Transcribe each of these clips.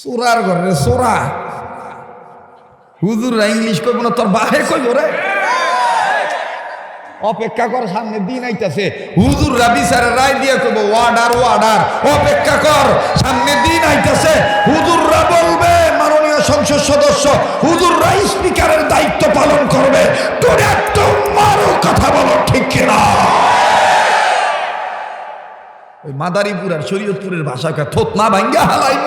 সোরার ঘরে, সোরা। হুজুররা ইংলিশ কইব না, তোর বাহে কইব রে। অপেক্ষা কর, সামনে দিন আইতাছে। হুজুররা বিচারে রায় দিয়ে কইব ওয়ার্ডার ওয়ার্ডার অপেক্ষা কর, সামনে দিন আইতাছে। হুজুররা বলবে, মাননীয় সংসদ সদস্য, হুজুররা স্পিকারের দায়িত্ব পালন করবে। তোর একদম মারো, কথা বলো ঠিক কিনা? ওই মাদারীপুর আর শরীয়তপুরের ভাষাকে থোত না ভাঙ্গা হালাইব।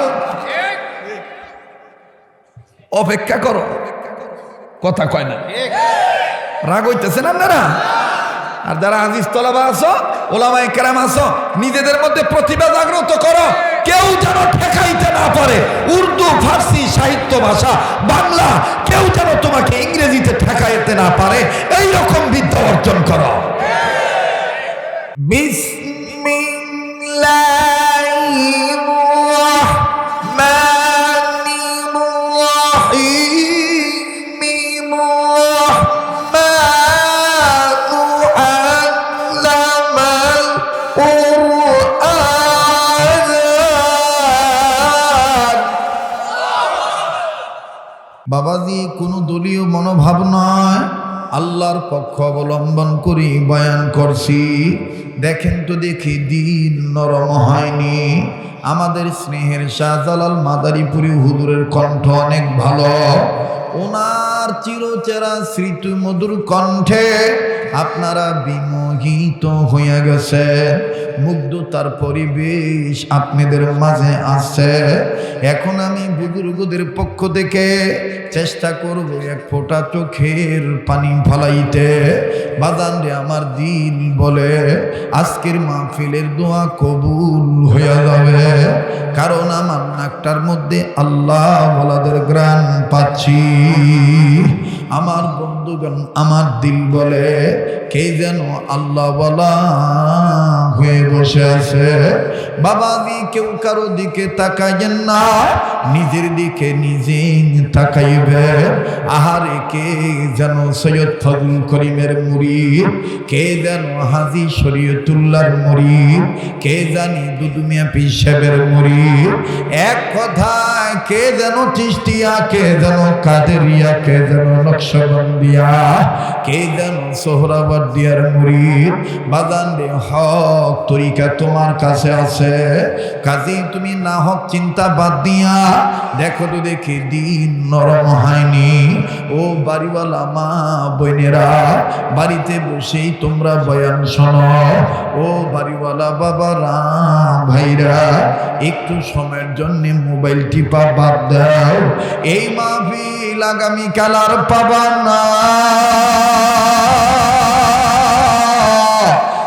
অপেক্ষা করো। কথা কয় না। রাগ হইতেছেন আপনারা? আর যারা আজিজ তলাবা আছো ওলামাই কেরাম আছো নিজেদের মধ্যে প্রতিভা জাগ্রত করো। কেউ যেন ঠেকাইতে না পারে। উর্দু ফার্সি সাহিত্য ভাষা বাংলা কেউ যেন তোমাকে ইংরেজিতে ঠেকাইতে না পারে। এই রকম বিদ্যা অর্জন করো। বিসমিল্লাহির বাবাজি কোনো দলীয় মনোভাব নয়। আল্লাহর পক্ষ অবলম্বন করি, বয়ান করছি। দেখেন তো দেখি দিন নরম হয়নি। আমাদের স্নেহের শাহজালাল মাদারীপুরি হুদুরের কণ্ঠ অনেক ভালো। ওনার চিরচেরা স্মৃতি মধুর কণ্ঠে আপনারা বিমোহিত হইয়া গেছে মুগ্ধতার পরিবেশ আপনাদের মাঝে আছে। এখন আমি বুজুর্গদের পক্ষ থেকে চেষ্টা করব এক ফোঁটা চোখের পানি ফলাইতে। বাদান রে আমার দিন বলে, আজকের মাহফিলের দোয়া কবুল হইয়া যাবে। কারণ আমার নাকটার মধ্যে আল্লাহ বলাদের গ্রাণ পাচ্ছি। আমার বন্ধুগণ আমার দিল বলে, কে যেন আল্লাহ বলা হয়ে বসে আছে? বাবাজি কেউ কারও দিকে তাকাইয়েন না, নিজের দিকে নিজে তাকাইবে। আহারে কে যেন সৈয়দ ফজল করিমের মুরিদ, কে যেন হাজি শরীয়তুল্লাহর মুরিদ, কে জানি দুদুমিয়া পিসাবের মুরিদ। এক কথায় কে যেন চিস্তিয়া কে যেন কাদেরিয়া, কে যেন তোমার কাছে আছে। তুমি না হক চিন্তা বাদ দিয়া, দেখো তো দেখি দিন নরম হয়নি। ও বাড়িওয়ালা মা বাড়িতে বসেই তোমরা বয়ান শোনো। ও বাড়িওয়ালা বাবারা ভাইরা, একটু সময়ের জন্য মোবাইল টিপা বাদ দাও। এই মাহফিল আগামীকাল আর পাবা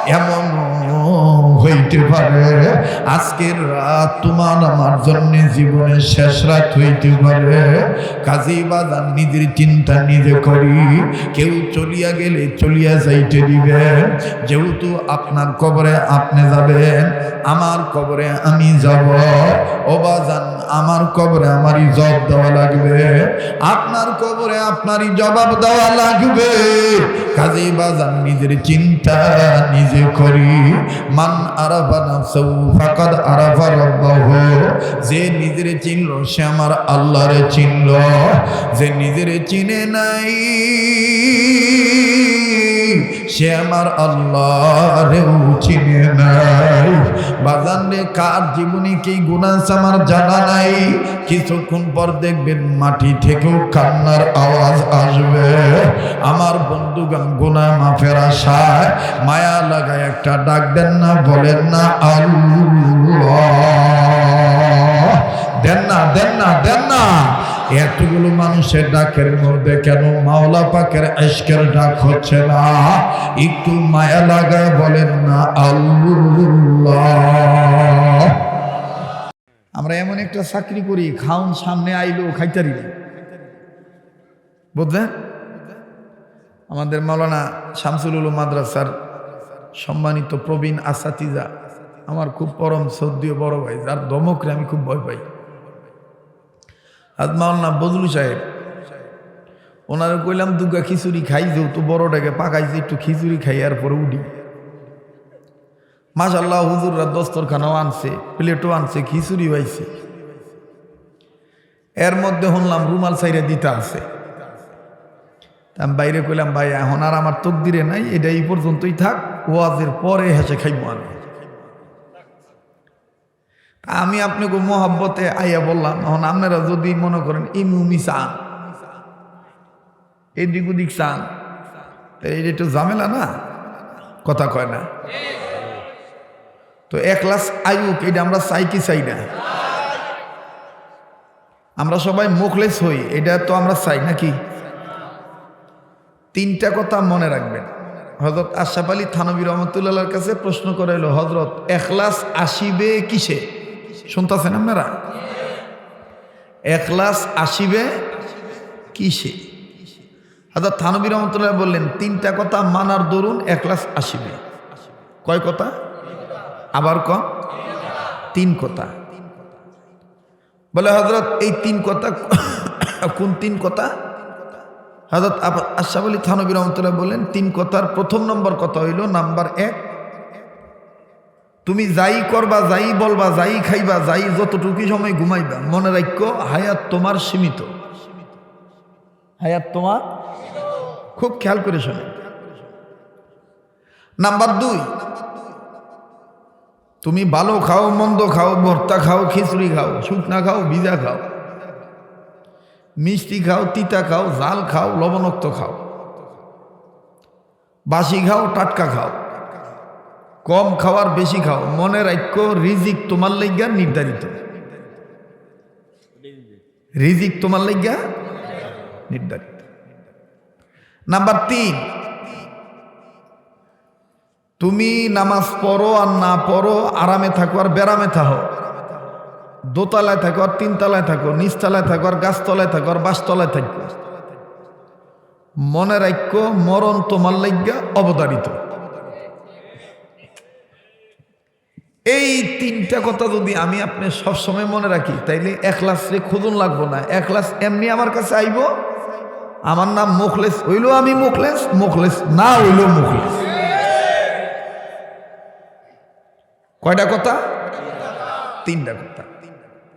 এমন হইতে পারে আজকের রাত তোমার আমার জন্য জীবনের শেষ রাত হইতে পারে। কাজী বাজার নিজের চিন্তা নিজে করি। কেউ চলিয়া গেলে চলিয়া যাইতে দিবে। যেহেতু আপনার কবরে আপনি যাবেন, আমার কবরে আমি যাব। ও বাজান, আমার কবরে আমারই জবাব দেওয়া লাগবে। আপনার কবরে আপনারই জবাব দেওয়া লাগবে। কাজী বাজান, নিজের চিন্তা নিজে করি। মান আরাফা নাফসাহু ফাকাদ আরাফা রাব্বাহু। যে নিজের চিনল, সে আমার আল্লাহরে চিনল। যে নিজের চিনে নাই সে আমার আল্লাহরেও চিনে নাই। বাজান রে কার জীবনে কি গুণা আছে আমার জানা নাই। কিছুক্ষণ পর দেখবেন মাটি থেকেও কান্নার আওয়াজ আসবে। আমার বন্ধুগান গুণা মাফের আশায় মায়া লাগায় একটা ডাক দেন না, বলেন না, আল্লাহ। দেন না দেন না দেন না। এতগুলো মানুষের ডাকের মধ্যে কেন মাওলা পাকের আজকের ডাক হচ্ছে না? একটু মায়া লাগায় বলেন না আল্লাহ। আমরা এমন একটা চাকরি করি, খাউন সামনে আইলো খাইতারি না বুঝলেন? আমাদের মাওলানা শামসুল মাদ্রাসার সম্মানিত প্রবীণ আসাতিজা, আমার খুব পরম সদ্যীয় বড় ভাই, যার দমকরে আমি খুব ভয় পাই। আজ মাওলানা বদলু সাহেব, ওনারে কইলাম, দুগা খিচুড়ি খাই যেহেতু বড়টাকে পাকাইছে, একটু খিচুড়ি খাই আর পরে উঠি। মাশাল্লাহ হুজুররা দস্তরখানাও আনছে, প্লেটও আনছে, খিচুড়ি পাইছে এর মধ্যে শুনলাম, রুমাল সাইরে দিতে আছে। আমি বাইরে কইলাম, ভাই, এখন আর আমার তকদিরে নাই, এটা এই পর্যন্তই থাক, ওয়াজের পরে হেসে খাইব আমি। তা আমি আপনাকে মোহাব্বতে আইয়া বললাম এখন আপনারা যদি মনে করেন ইমুমি চান এদিক ওদিক চান এটা একটু ঝামেলা না? কথা কয় না। তো এক লাস আয়ুক, এটা আমরা চাই কি চাই না? আমরা সবাই মুখলেস হই, এটা তো আমরা চাই নাকি? তিনটা কথা মনে রাখবেন। হজরত আশরাফ আলী থানবী রহমতুল্লাহর কাছে প্রশ্ন করে এলো হজরত এখলাস আসিবে কিসে? শুনতেছেন আপনারা? এখলাস আসিবে কিসে? হজরত থানবী রহমতুল্লাহ বললেন, তিনটা কথা মানার দরুন এখলাস আসিবে। কয় কথা? আবার ক? তিন কথা। বলে হজরত এই তিন কথা কোন তিন কথা? হজরত আশাফ আলী থানবী রহমতুল্লাহ বললেন, তিন কথার প্রথম নম্বর কথা হইল নাম্বার এক তুমি যাই করবা, যাই বলবা, যাই খাইবা, যাই যতটুকু সময় ঘুমাইবা, মনে রাখো হায়াত তোমার সীমিত। হায়াত তোমার খুব খেয়াল করে শোনে। নাম্বার দুই, তুমি ভালো খাও, মন্দ খাও, ভর্তা খাও, খিচুড়ি খাও, শুকনা খাও, ভিজা খাও। মিষ্টি খাও, তিতা খাও জাল খাও, লবণাক্ত খাও। বাসি খাও, টাটকা খাও। কম খাওয়ার বেশি খাও। মনে রাখ্য রিজিক তোমার লাইগা নির্ধারিত। রিজিক তোমার লাইগা নির্ধারিত। নাম্বার তিন, তুমি নামাজ পড়ো আর না পড়ো, আরামে থাকো আর বেরামে থাকো। দোতলায় থাকো আর তিনতলায় থাকো, নিচতলায় থাকো আর গাছতলায় থাকো আর বাসতলায় থাকো। মনে রাখ্য মরণ তোমার লাইগা অবতারিত এই তিনটা কথা যদি আমি আপনি সবসময় মনে রাখি, তাইলে একলাস রে খুদুন লাগবো না। একলাস এমনি আমার কাছে আইব। আমার নাম মুখলেস, হইলেও আমি মুখলেস মুখলেস না হইলেও মুখলেস। কয়টা কথা? তিনটা কথা।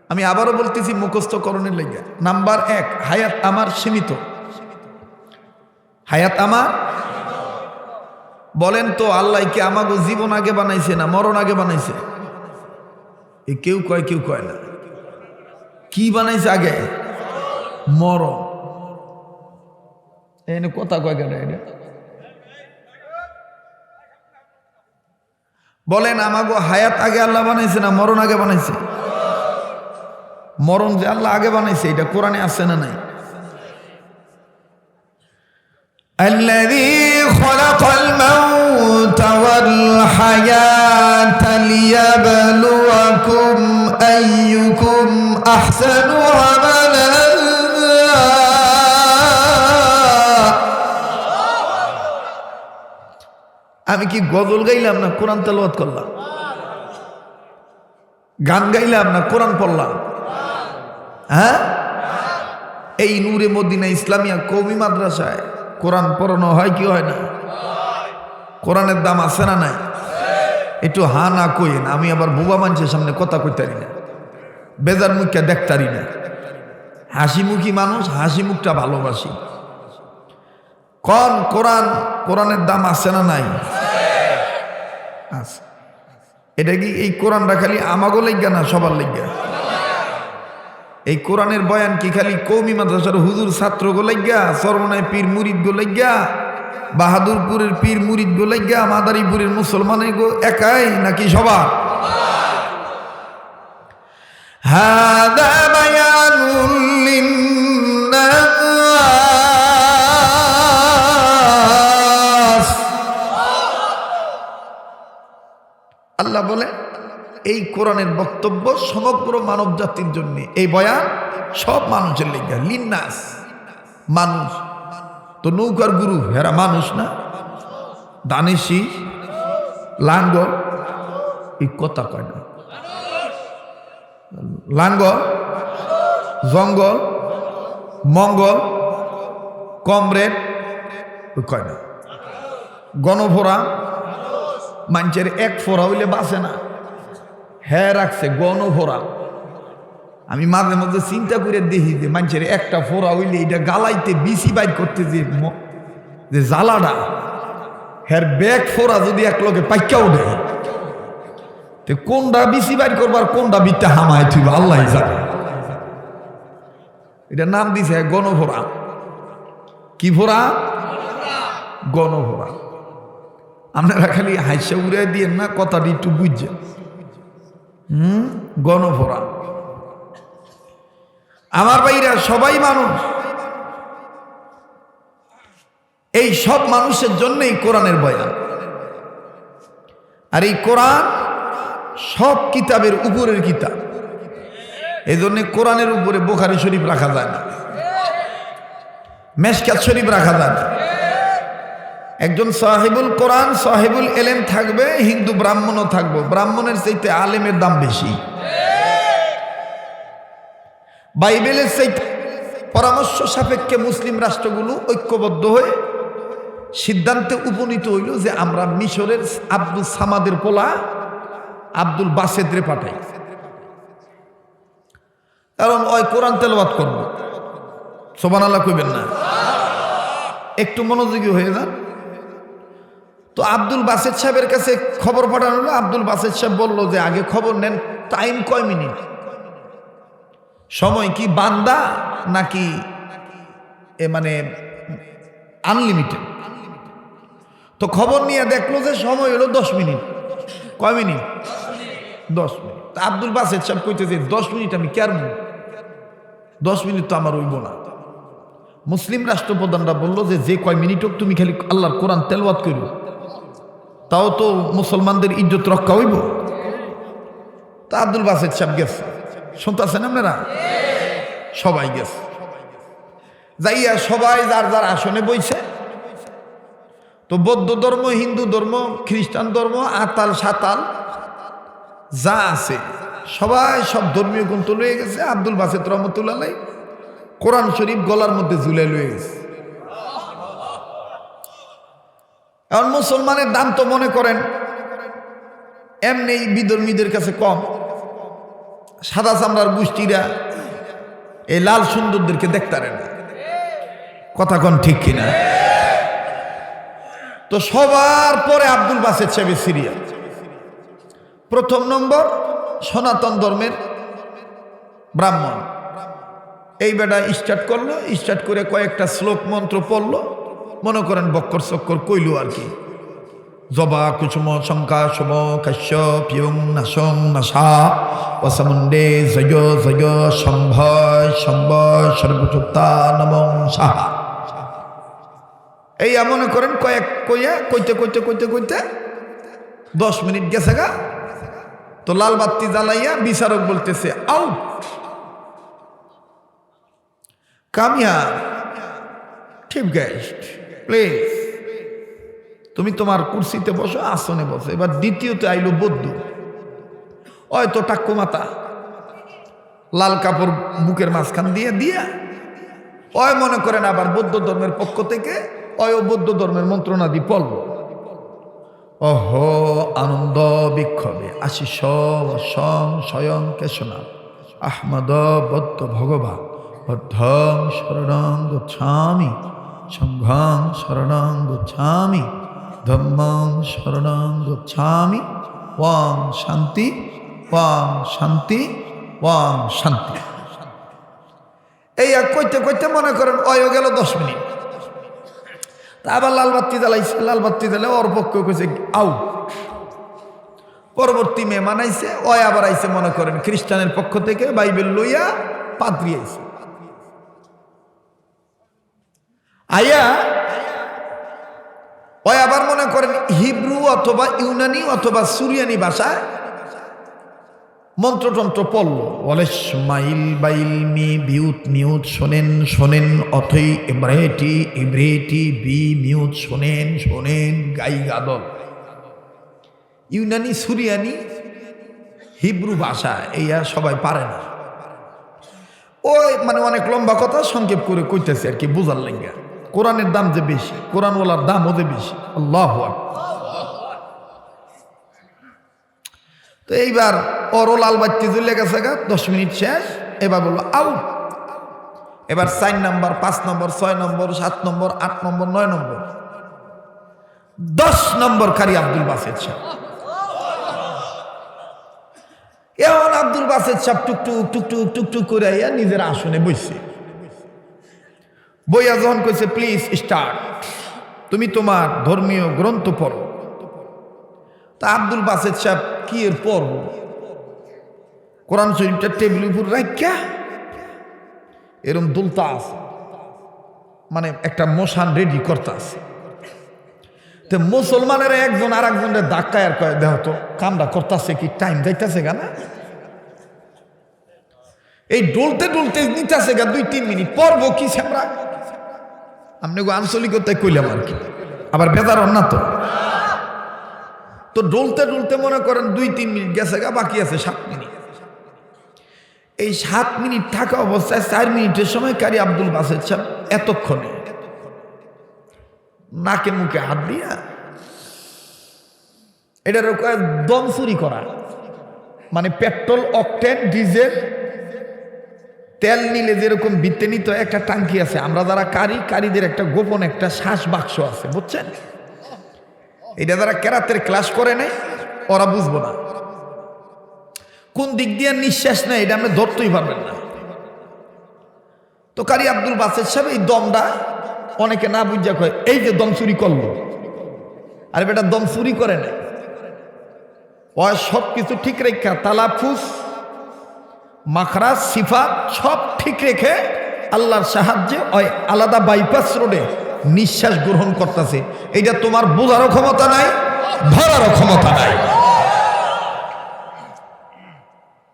আমি আবারও বলতেছি মুখস্থকরণের লেগে। নাম্বার এক, হায়াত আমার সীমিত। হায়াত আমার বলেন তো, আল্লাহ কি আমাকে জীবন আগে বানাইছে না মরণ আগে বানাইছে? এ কেউ কয় কেউ কয় না। কি বানাইছে আগে? মরণ। এনে কথা কয় কেন এটা বলেন আমাকে হায়াত আগে আল্লাহ বানাইছে না মরণ আগে বানাইছে? মরণ যে আল্লাহ আগে বানাইছে, এটা কোরআনে আছে না নাই? আল্লাহ خلق الموت والحياة ليبلوكم أيكم أحسن عملا আমি কি গজল গাইলাম না কোরআন তেলাওয়াত করলাম গান গাইলাম না কোরআন পড়লাম হ্যাঁ এই নূরে মদিনা ইসলামিয়া কৌমি মাদ্রাসায় কোরআন পড়ানো হয় কি হয় না? কোরআনের দাম আছে না নাই? একটু হা না কইন আমি আবার বুবা মানুষের সামনে কথা কইতারি না। বেজার মুখটা দেখতারি না। হাসি মুখী মানুষ, হাসি মুখটা ভালোবাসি। কন কোরআন, কোরআনের দাম আছে না নাই? আছে। এটা কি এই কোরআনটা খালি আমাগো লেগা না সবার লেগা? এই কোরআনের বয়ান কি খালি কৌমি মাদ্রাসার হুজুর ছাত্র গো লাগিয়া সরমনায় পীর মুরিদ গো লাগিয়া বাহাদুরপুরের পীর মুরিদ গো লাগিয়া মাদারীপুরের মুসলমানের গো একাই নাকি সবার هذا بيان للناس আল্লাহ বলে এই কোরআনের বক্তব্য সমগ্র মানব জাতির জন্য। এই বয়ান সব মানুষের লেখা লিন্নাস। মানুষ। তো নৌকার গুরু হেরা মানুষ না। দানেশি, লাঙ্গল, এই কথা কয় না। লাঙ্গল, জঙ্গল, মঙ্গল, কমরেড, ওই কয় না। গণফোরা মানুষের এক ফোরা হইলে বাঁচে না। হ্যাঁ রাখছে গণ গণভোরা আমি মাঝে মাঝে চিন্তা করে দেখি যে মানুষের একটা ফোড়া হইলে এটা গালাইতে বিসি বাইর করতে যে যে জ্বালাটা। হ্যার ব্যাগ ফোড়া যদি এক লোকে পাইকাও দেয়। তো কোনটা বিসি বাইর করবার কোনটা বিটটা হামায় থইব, আল্লাহ জানে। এটা নাম দিছে গণভোরা কি ভোরা? গণভোরা আপনারা খালি হাইসা উড়ে দিয়ে না, কথাটি একটু বুঝছেন। হুম? গণভোরা। আমার ভাইরা, সবাই মানুষ। এই সব মানুষের জন্যই কোরআনের বয়ান। আর এই কোরআন সব কিতাবের উপরের কিতাব। এই জন্য কোরআনের উপরে বোখারি শরীফ রাখা যায় না। মেশকাত শরীফ রাখা যায় না। একজন সাহেবুল কোরআন, সাহেবুল এলেম থাকবে, হিন্দু ব্রাহ্মণও থাকব। ব্রাহ্মণের চাইতে আলেমের দাম বেশি। বাইবেলের চাইতে পরামর্শ সাপেক্ষে মুসলিম রাষ্ট্রগুলো ঐক্যবদ্ধ হয়ে সিদ্ধান্তে উপনীত হইল যে আমরা মিশরের আব্দুল সামাদের পোলা, আব্দুল বাসেদরে পাঠাই। কারণ ওই কোরআন তেলবাদ করব। সোবান আল্লাহ কইবেন না। একটু মনোযোগী হয়ে যান। তো আব্দুল বাসেদ সাহেবের কাছে খবর পাঠানো হলো। আব্দুল বাসেদ সাহেব বলল যে, আগে খবর নেন, টাইম কয় মিনিট? সময় কি বান্দা নাকি এ মানে আনলিমিটেড? তো খবর নিয়ে দেখল যে, সময় হলো দশ মিনিট। কয় মিনিট? দশ মিনিট। আব্দুল বাসেদ সাহেব কইতেছে, দশ মিনিট আমি কেন দশ মিনিট তো আমার হইব না। মুসলিম রাষ্ট্রপ্রধানরা বলল যে যে কয় মিনিট হোক, তুমি খালি আল্লাহর কোরআন তেলওয়াত করো তাও তো মুসলমানদের ইজ্জত রক্ষা হইব। তা আব্দুল বাসেদ সাহেব গেছে। শুনতেছেন আপনারা? সবাই গেছে। যাইয়া সবাই যার যার আসনে বইছে। তো বৌদ্ধ ধর্ম, হিন্দু ধর্ম, খ্রিস্টান ধর্ম, আতাল, সাতাল, যা আছে, সবাই সব ধর্মীয় গ্রন্থ লয়ে গেছে। আব্দুল বাসেদ রহমতুল্লাহ কোরআন শরীফ গলার মধ্যে ঝুলে লয়ে গেছে। এখন মুসলমানের দাম তো মনে করেন, এমনি বিধর্মীদের কাছে কম। সাদা চামড়ার গোষ্ঠীরা এই লাল সুন্দরদেরকে দেখতারে না। কথা কন ঠিক কিনা? তো সবার পরে আব্দুল বাসের সাহেবের সিরিয়াল। প্রথম নম্বর, সনাতন ধর্মের ব্রাহ্মণ। এই বেটা স্টার্ট করল স্টার্ট করে কয়েকটা শ্লোক মন্ত্র পড়ল। মনে করেন বক্কর চক্কর কইল আর কি। জবা, কুসুম শঙ্কা শুভ কাশ্যপ ইয়ং নাসং, নাসা অসমুন্ডে জয় জয় সম্ভয় সম্ভয় সর্বচুক্তা, নমং সাহা। এই মনে করেন কয়েক কইয়া কইতে কইতে কইতে কইতে দশ মিনিট গেছে গা। তো লাল বাতি জ্বালাইয়া বিচারক বলতেছে, আউট! কামিয়া ঠিক গেস্ট প্লিজ তুমি তোমার কুর্সিতে বসো, আসনে বসো। এবার দ্বিতীয়তে আইলো বৌদ্ধ। তো টাক্কু মাতা। লাল কাপড় বুকের মাঝখান দিয়ে, দিয়া ওই মনে করেন আবার বৌদ্ধ ধর্মের পক্ষ থেকে অয় বৌদ্ধ ধর্মের মন্ত্রণাদি পড়ল। অহ আনন্দ বিক্ষোভে। আশিস সং স্বয়ং কেশনা। আহমদ বদ্ধ ভগবান। বদ্ধ শরণং গচ্ছামি সংঘং শরণং গচ্ছামি, ধম্মং শরণং গচ্ছামি, ওয়াং শান্তি ওয়াং শান্তি ওয়াং শান্তি। এই এক কইতে কইতে মনে করেন অয় গেল দশ মিনিট। তা আবার লাল বাত্তি জ্বালাইছে, লাল বাত্তি জ্বালে ওর পক্ষ কইছে, আউ। পরবর্তী মেয়ে মানাইছে, অয় আবার আইছে মনে করেন, খ্রিস্টানের পক্ষ থেকে বাইবেল লইয়া পাত্রি আইছে আয়া, ওই আবার মনে করেন হিব্রু অথবা ইউনানি অথবা সুরিয়ানি ভাষায় মন্ত্রতন্ত্র পড়ল। বলে, স্মাইল বাইল মি বিউট মিউট শোনেন শোনেন, অথই এব্রেটি ইব্রেটি বি মিউট শোনেন শোনেন, গাই গাদল। ইউনানি, সুরিয়ানি, হিব্রু ভাষা এই আর সবাই পারে না। ওই মানে অনেক লম্বা কথা সংক্ষেপ করে কইতেছে আর কি, বোঝার লেগে কোরআনের দাম যে বেশি, কোরআনওয়ালার দামও যে বেশি। আল্লাহ তো এইবার অরো লাল জ্বলে গেছে গা, দশ মিনিট শেষ, এবার বলল আউট এবার চার নম্বর, পাঁচ নম্বর, ছয় নম্বর, সাত নম্বর, আট নম্বর, নয় নম্বর। দশ নম্বর কারি আব্দুল বাসেদ সাহেব। এমন আব্দুল বাসেদ সাহেব টুকটুক টুকটুক টুকটুক করে আইয়া নিজের আসনে বসছে বইয়া যখন কইছে প্লিজ স্টার্ট তুমি তোমার ধর্মীয় গ্রন্থ পড়ো। তা আব্দুল বাসেদ সাহেব, কি এর পড়ব? কোরআন শরীফটা টেবিল উপর রাখা এরম দুলতা আছে। মানে একটা মশান রেডি করতে আছে। তো মুসলমানের একজন আর একজনের ধাক্কায় আর কয় দেহ তো করতেছে কি টাইম যাইতেছে গা না? এই ডলতে ডলতে নিতেছে গা দুই তিন মিনিট। পরবো কি আমরা আপনি আঞ্চলিকতায় কইলাম আর কি। আবার বেদার না তো। তো ডলতে ডলতে মনে করেন দুই, তিন মিনিট গেছে গা, বাকি আছে সাত মিনিট। এই সাত মিনিট থাকা অবস্থায় চার মিনিটের সময় কারি আব্দুল বাসের সাহেব এতক্ষণে নাকে মুখে হাত দিয়া এটার দম চুরি করা। মানে পেট্রোল, অকটেন, ডিজেল তেল নিলে যেরকম বিত্তে নিত একটা টাঙ্কি আছে। আমরা যারা কারি, কারিদের একটা গোপন একটা শ্বাস বাক্স আছে, বুঝছেন? এটা যারা কেরাতের ক্লাস করে নেয় ওরা বুঝব না। কোন দিক দিয়ে নিঃশ্বাস নেয়, এটা আপনি ধরতেই পারবেন না। তো কারি আব্দুল বাসের সাহেব এই দমটা অনেকে না বুঝা কয়, এই যে দম চুরি করল। আর বেটা, দম চুরি করে নাই। ও সব কিছু ঠিক রেখা তালাফুস মাখরাজ, সিফাত সব ঠিক রেখে আল্লাহর সাহায্যে ওই আলাদা বাইপাস রোডে নিঃশ্বাস গ্রহণ করতেছে। এইটা তোমার বোঝারও ক্ষমতা নাই, ধরারও ক্ষমতা নাই।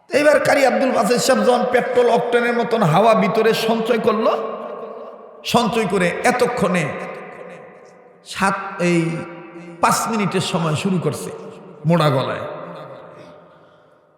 এইবার কারি আব্দুল বাসের সাহেব যখন পেট্রোল অক্টেনের মতন হাওয়া ভিতরে সঞ্চয় করল, সঞ্চয় করে এতক্ষণে সাত, এই পাঁচ মিনিটের সময় শুরু করছে মোড়া গলায়।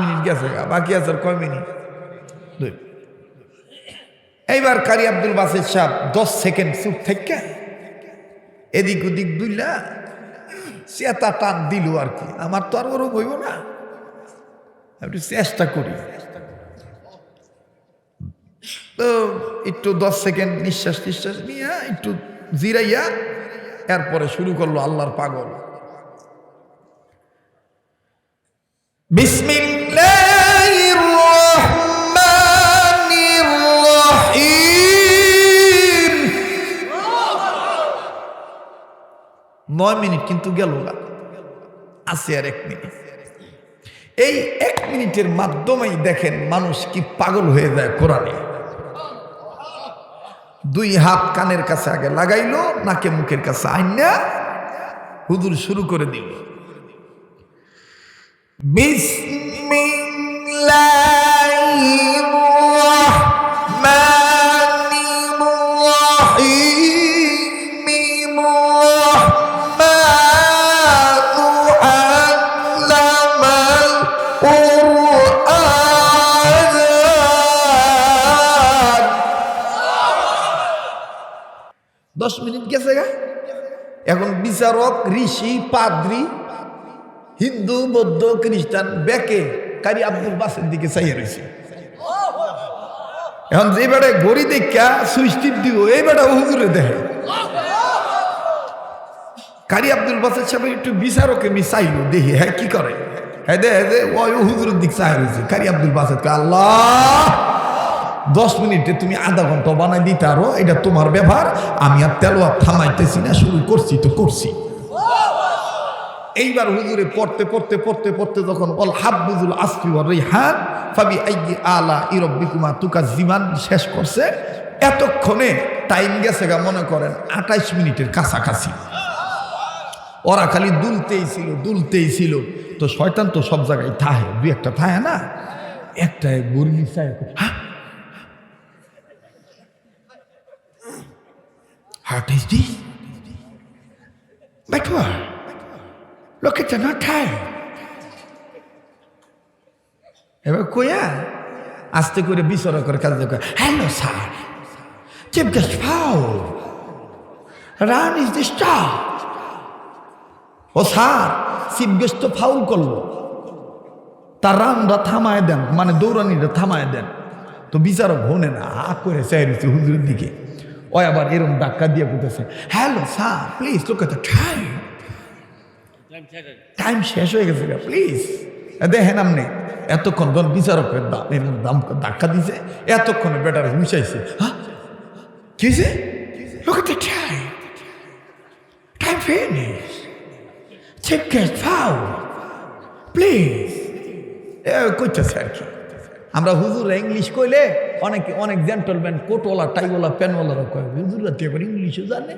মিনিট গেছে, বাকি আছে কয় মিনিট? দুই। এইবার কারি আব্দুল বাসির সাহেব দশ সেকেন্ড চুপ থেকে এদিক ওদিক দুইলা চেতা টান দিল আর কি। আমার তো আর ওরম হইব না। একটু চেষ্টা করি। তো একটু দশ সেকেন্ড নিঃশ্বাস নিঃশ্বাস নিয়ে একটু জিরাইয়া এরপরে শুরু করল আল্লাহর পাগল। বিসমিল্লাহির নয় মিনিট কিন্তু গেল না। আছে আর এক মিনিট। এই এক মিনিটের মাধ্যমেই দেখেন মানুষ কি পাগল হয়ে যায় কোরআনে। দুই হাত কানের কাছে আগে লাগাইলো, নাকে মুখের কাছে আইনা হুদুর শুরু করে দিল। বিসমিল্লাহির বিচারক ঋষি পাদ্রি হিন্দু বৌদ্ধ খ্রিস্টান বেকে কারি আব্দুল বাসের দিকে চাইয়ে রয়েছে। এখন যে বেড়ে গড়ি দেখা সুইচ টিপ দিব এই বেড়া হুজুরে দেখে। কারি আব্দুল বাসের সাহেব একটু বিচারকে আমি চাইলো দেখি হ্যাঁ কি করে। হেদে হেদে ওই হুজুরের দিক চাই রয়েছে কারি আব্দুল কয়, আল্লাহ! দশ মিনিটে তুমি আধা ঘণ্টা বানাই দিতে আরও, এটা তোমার ব্যাপার আমি আর তেলোয়া থামাইতেছি না, শুরু করছি তো করছি। এইবার হুজুরে পড়তে পড়তে পড়তে পড়তে যখন অল হাব্বুজুল আসফি ওর রিহান, ফাবি আইয়ি আলা ইরব্বিকুমা তুকা জিমান শেষ করছে। এতক্ষণে টাইম গেছে গা, মনে করেন আঠাইশ মিনিটের কাছাকাছি। ওরা খালি দুলতেই ছিল দুলতেই ছিল। তো শয়তান তো সব জায়গায় থাহে, দুই একটা থাহে না? একটা গুরলি চায় হ্যাঁ? What is this? What? Look at the not time. এবার কইয়া আস্তে করে বিচরা করে কাজ করে hello sir chief guest foul run is the star O sir chief guest তো ফাউল করল তার রানটা থামায় দেন মানে দৌড়ানিটা থামায় দেন তো বিচারক হনে না, হা করে চাইছে হুজুরের দিকে ও আবার এরকম ধাক্কা দিয়ে বলতেছে হ্যালো স্যার প্লিজ লোক এত টাইম টাইম শেষ হয়ে গেছে প্লিজ দেখেন আপনি, এতক্ষণ ধর বিচারকের দাম এরকম দাম ধাক্কা দিছে, এতক্ষণে বেটার হুঁচাইছে হ্যাঁ? কি হয়েছে লোক এত time time finish get foul please এ আর কি। আমরা হুজুর ইংলিশ কইলে অনেক অনেক জেন্টলম্যান কোটওয়ালা, টাইওয়ালা প্যানওয়ালারা কয়, হুজুররা তো এবার ইংলিশও জানে।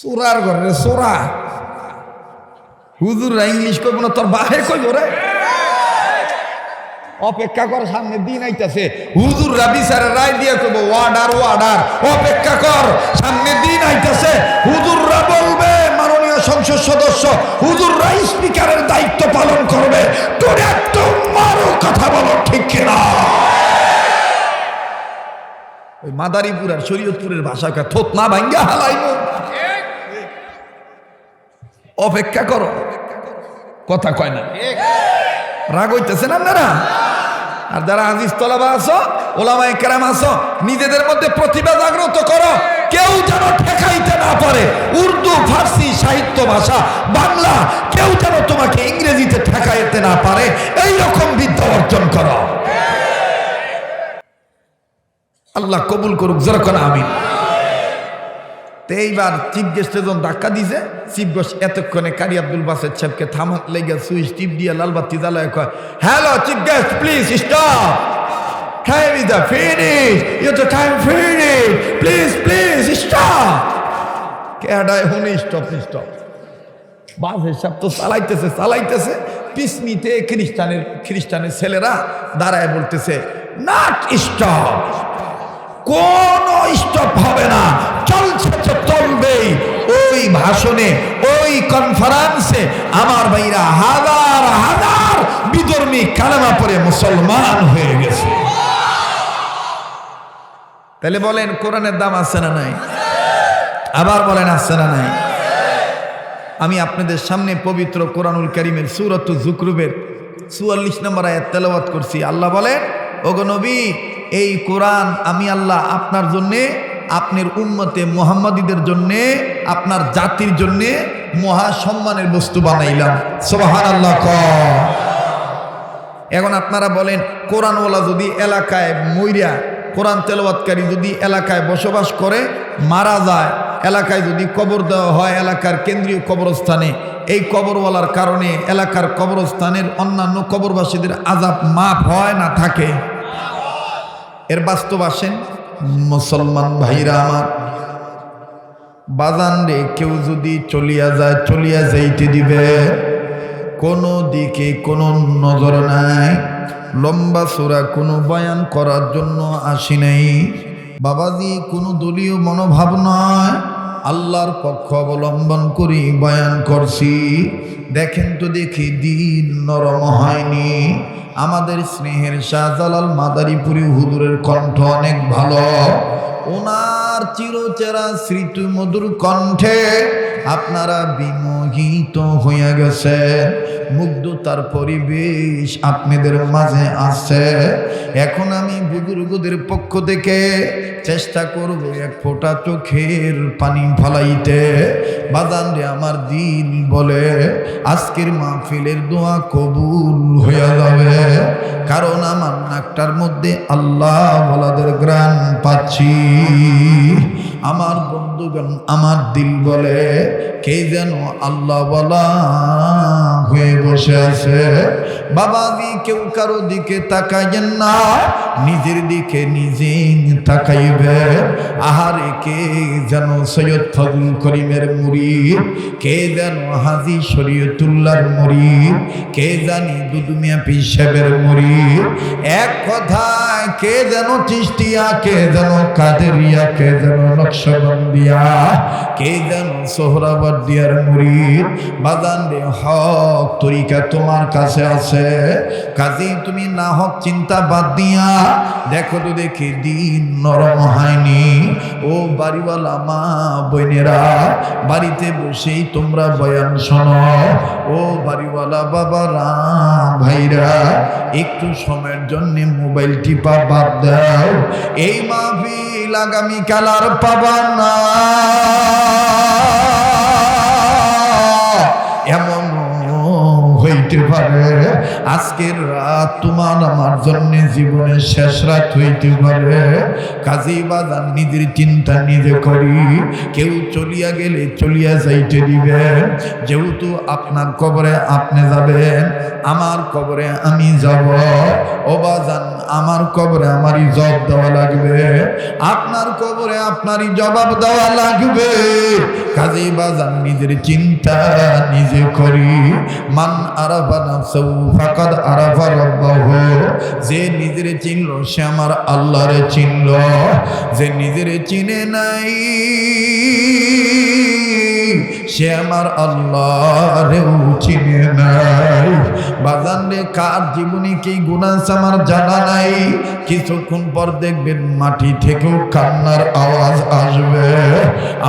সোরার ঘরে সোরা হুজুররা ইংলিশ কইব না, তোর বাহে কইব রে। অপেক্ষা কর, সামনে দিন আইতাছে। হুজুররা বিচারের রায় দিয়ে কইব ওয়ার্ডার ওয়ার্ডার অপেক্ষা কর, সামনে দিন আইতাছে। হুজুররা বলবে সংসদ সদস্য হুজুররা স্পিকারের দায়িত্ব পালন করবে। তোর একদম কথা বলো ঠিক কিনা? ওই মাদারীপুর আর শরীয়তপুরের ভাষাকে থোত না ভাঙ্গা হালাইব। অপেক্ষা করো। কথা কয় না। রাগ হইতেছেন আপনারা? আর যারা আজিজ তলাবা আছো, ওলামায় কেরাম আছো, নিজেদের মধ্যে প্রতিভা জাগ্রত করো। কেউ যেন ঠেকাইতে না পারে। উর্দু, ফার্সি, সাহিত্য ভাষা, বাংলা, কেউ যেন তোমাকে ইংরেজিতে ঠেকাইতে না পারে। এই রকম বিদ্যা অর্জন করো। আল্লাহ কবুল করুক যেরকম আমিন। তো এইবার চিফ গেস্টে যখন ধাক্কা দিছে। চিফ গেস্ট এতক্ষণে কারি আব্দুল বাসের সাহেবকে থামাত, লেগে সুইচ টিপ দিয়ে লালবাতি জ্বালায় কয়, hello, chief guest, please, stop! Time is the finish you the time finish please please stop কেডায় হুনি স্টপ স্টপ বাসের সাহেব তো চালাইতেছে চালাইতেছে। পিসনিতে খ্রিস্টানের খ্রিস্টানের ছেলেরা দাঁড়ায় বলতেছে নাট স্টপ কোন স্টপ হবে না। চলছে তো চলবেই। ওই ভাষণে, ওই কনফারেন্সে আমার ভাইরা হাজার হাজার বিধর্মী কালেমা পরে মুসলমান হয়ে গেছে। তাহলে বলেন, কোরআনের দাম আছে না নাই? আবার বলেন, আছে না নাই? আমি আপনাদের সামনে পবিত্র কোরআনুল করিমের সুরত জুকরুবের চুয়াল্লিশ নম্বর আয়াত তেলাওয়াত করছি। আল্লাহ বলেন, ওগো নবী, এই কোরআন আমি আল্লাহ আপনার জন্যে, আপনার উম্মতে মোহাম্মদীদের জন্যে, আপনার জাতির জন্যে মহা সম্মানের বস্তু বানাইলাম। সোবাহান আল্লাহ এখন আপনারা বলেন, কোরআনওয়ালা যদি এলাকায় মইরা কোরআন তেলাওয়াতকারী যদি এলাকায় বসবাস করে, মারা যায়, এলাকায় যদি কবর দেওয়া হয়, এলাকার কেন্দ্রীয় কবরস্থানে, এই কবরওয়ালার কারণে এলাকার কবরস্থানের অন্যান্য কবরবাসীদের আজাব মাপ হয় না থাকে। এর বাস্তব আসেন, মুসলমান ভাইরা আমার, বাজান রে, কেউ যদি চলিয়া যায়, চলিয়া যাইতে দিবে। কোনো দিকে কোনো নজর নাই। লম্বা সোরা কোনো বয়ান করার জন্য আসি নাই। বাবাজি, কোনো দলীয় মনোভাব নয়। আল্লাহর পক্ষ অবলম্বন করি বয়ান করছি। দেখেন তো দেখি দিন নরম হয়নি। আমাদের স্নেহের শাহজালাল মাদারীপুরি হুদুরের কণ্ঠ অনেক ভালো। ওনার চিরচেরা স্মৃতি মধুর কণ্ঠে আপনারা বিময় মোহিত হইয়া গেছে। মুগ্ধতার পরিবেশ আপনাদের মাঝে আছে। এখন আমি বুজুর্গদের পক্ষ থেকে চেষ্টা করব এক ফোঁটা চোখের পানি ফালাইতে। বাদান রে আমার দিন বলে, আজকের মাহফিলের দোয়া কবুল হইয়া যাবে। কারণ আমার নাকটার মধ্যে আল্লাহ বলাদের গ্রাণ পাচ্ছি। আমার বন্ধুগণ আমার দিল বলে, কে যেন আল্লাহ বলা হয়ে বসে আছে। বাবাজি কেউ কারও দিকে তাকাইয়েন না, নিজের দিকে নিজে তাকাইবে। আহারে কে যেন সৈয়দ ফজল করিমের মুড়ি কে যেন হাজি শরীয়তুল্লাহর মুড়ি কে জানি দুদুমিয়া পিসাবের মুড়ি এক কথায় কে যেন চিষ্টিয়া কে যেন কাদেরিয়া, কে যেন নকশবন্দিয়া, কে যেন সোহরাবর্দিয়ার মুড়ি বাদান রে হক, তরিকা তোমার কাছে আছে। কাজেই তুমি না হক চিন্তা বাদ দিয়া, দেখো তো দেখি দিন নরম হয়নি। ও বাড়িওয়ালা মা বোনেরা, বাড়িতে বসেই তোমরা বয়ান শোনো। ও বাড়িওয়ালা বাবারা, ভাইরা, একটু সময়ের জন্য মোবাইল টিপা বাদ দাও। এই মাহফিল আগামীকাল আর পাবা না। হইতে পারে। আজকের রাত তোমার আমার জন্য জীবনের শেষ রাত হইতে পারে। কাজী বাজার নিজের চিন্তা নিজে করি। কেউ চলিয়া গেলে চলিয়া যাইতে দিবেন যেহেতু আপনার কবরে আপনি যাবেন, আমার কবরে আমি যাব। ও বাজান, আমার কবরে আমারই জব দেওয়া লাগবে। আপনার কবরে আপনারই জবাব দেওয়া লাগবে। কাজী বাজান নিজের চিন্তা নিজে করি। মান আরাফা নাফসাহু ফাকাদ আরাফা রাব্বাহু। যে নিজের চিনল, সে আমার আল্লাহরে চিনল। যে নিজের চিনে নাই সে আমার আল্লাহরেও চিনে নাই। বাজান কার জীবনে কি গুনাস আমার জানা নাই। কিছুক্ষণ পর দেখবেন মাটি থেকেও কান্নার আওয়াজ আসবে।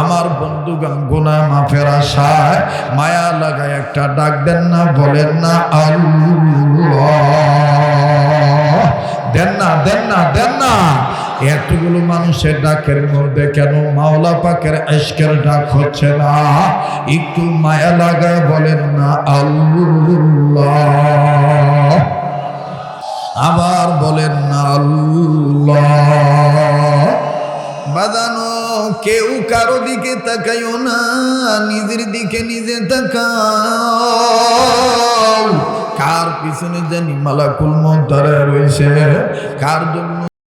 আমার বন্ধুগান গুনা মাফের আশায় মায়া লাগায় একটা ডাক দেন না, বলেন না, আল্লাহ। দেন না দেন না দেন না। এতগুলো মানুষের ডাকের মধ্যে কেন মাওলা পাকের এশকের ডাক হচ্ছে না? একটু মায়া লাগায় বলেন না, আল্লাহ। আবার বলেন না, আল্লাহ। বাদানো কেউ কারও দিকে তাকাইও না, নিজের দিকে নিজে তাকাও। কার পিছনে জানি মালাকুল দাঁড়ায় রয়েছে, কার জন্য